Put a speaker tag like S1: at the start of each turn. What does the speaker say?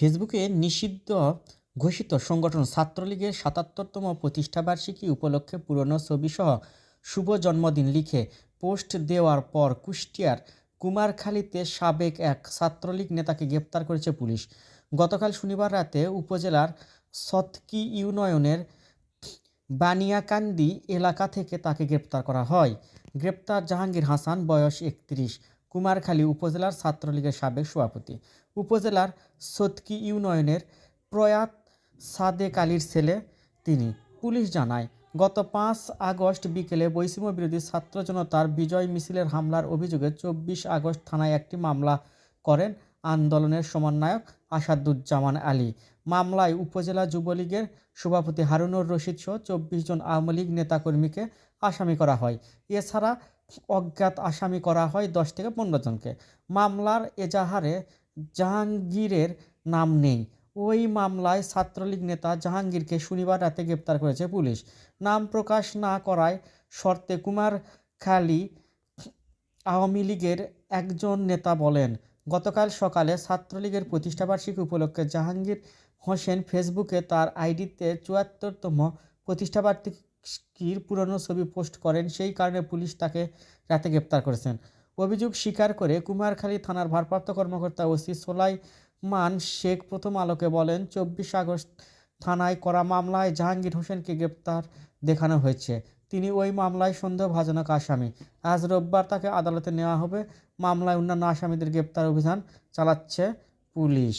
S1: ফেসবুকে নিষিদ্ধ ঘোষিত সংগঠন ছাত্রলীগের সাতাত্তরতম প্রতিষ্ঠাবার্ষিকী উপলক্ষে পুরনো ছবিসহ শুভ জন্মদিন লিখে পোস্ট দেওয়ার পর কুষ্টিয়ার কুমারখালীতে সাবেক এক ছাত্রলীগ নেতাকে গ্রেপ্তার করেছে পুলিশ। গতকাল শনিবার রাতে উপজেলার সতকি ইউনিয়নের বানিয়াকান্দি এলাকা থেকে তাকে গ্রেপ্তার করা হয়। গ্রেপ্তার জাহাঙ্গীর হাসান, বয়স একত্রিশ। কুমারখালী উপজেলার ছাত্রলীগের সাবেক সভাপতি। উপজেলার সতকি ইউনিয়নের প্রয়াত সাদেক আলীর ছেলে তিনি। পুলিশ জানায়, গত পাঁচ আগস্ট বিকেলে বৈষম্য বিরোধী ছাত্র জনতার বিজয় মিছিলের হামলার অভিযোগে চব্বিশ আগস্ট থানায় একটি মামলা করেন আন্দোলনের সমন্বয়ক আসাদুজ্জামান আলী। মামলায় উপজেলা যুবলীগের সভাপতি হারুনুর রশিদ সহ চব্বিশ জন আওয়ামী লীগ নেতাকর্মীকে আসামি করা হয়। এছাড়া অজ্ঞাত আসামি করা হয় দশ থেকে পনেরো জনকে। মামলার এজাহারে জাহাঙ্গীরের নাম নেই। ওই মামলায় ছাত্রলীগ নেতা জাহাঙ্গীরকে শনিবার রাতে গ্রেপ্তার করেছে পুলিশ। নাম প্রকাশ না করায় শর্তে কুমার কুমারখালী আওয়ামী লীগের একজন নেতা বলেন গতকাল সকালে ছাত্রলীগের প্রতিষ্ঠাবার্ষিকী উপলক্ষে জাহাঙ্গীর হোসেন ফেসবুকে তার আইডিতে চুয়াত্তরতম প্রতিষ্ঠাবার্ষিকীর পুরনো ছবি পোস্ট করেন। সেই কারণে পুলিশ তাকে রাতে গ্রেপ্তার করেছেন। অভিযোগ স্বীকার করে কুমারখালী থানার ভারপ্রাপ্ত কর্মকর্তা ওসি সোলাইমান শেখ প্রথম আলোকে বলেন, চব্বিশ আগস্ট থানায় করা মামলায় জাহাঙ্গীর হোসেনকে গ্রেপ্তার দেখানো হয়েছে। তিনি ওই মামলায় সন্দেহভাজনক আসামি। আজ রোববার তাকে আদালতে নেওয়া হবে। মামলায় অন্যান্য আসামিদের গ্রেপ্তার অভিযান চালাচ্ছে পুলিশ।